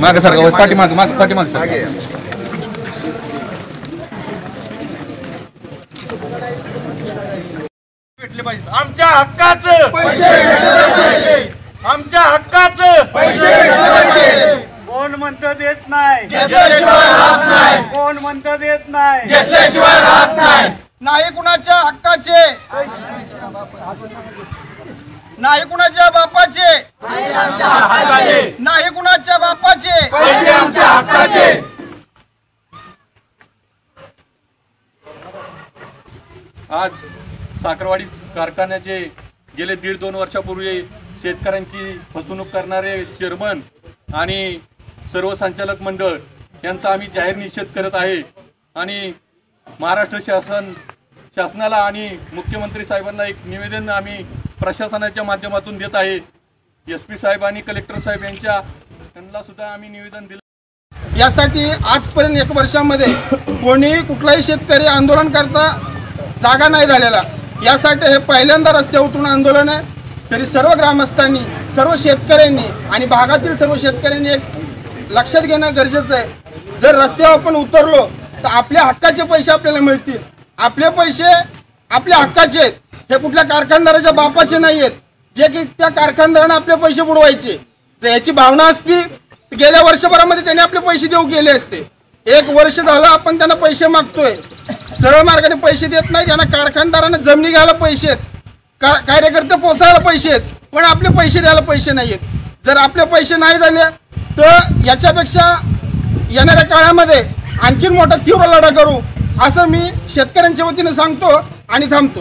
मागे सारखं पाठीमाग माग पाठीमाग सर. भेटले पाहिजे आमच्या हक्काचं. आमच्या हक्काचं. कोण म्हणतं देत नाही? कोण म्हणतं देत नाही. नाही कुणाच्या हक्काचे. नाही कुणाच्या बापाचे. नाही कुणाच्या बापाचे. आज साखरवाडी कारखान्याचे गेले दीड दोन वर्षापूर्वी शेतकऱ्यांची फसवणूक करणारे चेअरमन आणि सर्व संचालक मंडळ यांचा आम्ही जाहीर निषेध करत आहे. आणि महाराष्ट्र शासन शासनाला आणि मुख्यमंत्री साहेबांना एक निवेदन आम्ही प्रशासनाच्या माध्यमातून देत आहे. एस पी साहेब आणि कलेक्टर साहेब यांच्या त्यांना सुद्धा आम्ही निवेदन दिलं. यासाठी आजपर्यंत एक वर्षामध्ये कोणीही कुठलाही शेतकरी आंदोलन करता जागा नाही झालेला. यासाठी हे पहिल्यांदा रस्त्यावर उतरून आंदोलन आहे. तरी सर्व ग्रामस्थांनी सर्व शेतकऱ्यांनी आणि भागातील सर्व शेतकऱ्यांनी एक लक्षात घेणं गरजेचं आहे. जर रस्त्यावर आपण उतरलो तर आपल्या हक्काचे पैसे आपल्याला मिळतील. आपले पैसे आपल्या हक्काचे आहेत. हे कुठल्या कारखानदाराच्या बापाचे नाही आहेत जे की त्या कारखानदाराने आपले पैसे बुडवायचे. जर याची भावना असती गेल्या वर्षभरामध्ये त्यांनी आपले पैसे देऊ केले असते. एक वर्ष झालं आपण त्यांना पैसे मागतोय. सरळ मार्गाने पैसे देत नाही त्यांना कारखानदारांना जमिनी घ्यायला पैसे आहेत. का- कार्यकर्ते पोचायला पैसे आहेत पण आपले पैसे द्यायला पैसे नाही आहेत जर आपले पैसे नाही झाले तर याच्यापेक्षा येणाऱ्या काळामध्ये आणखीन मोठा तीव्र लढा करू. असं मी शेतकऱ्यांच्या वतीनं सांगतो आणि थांबतो.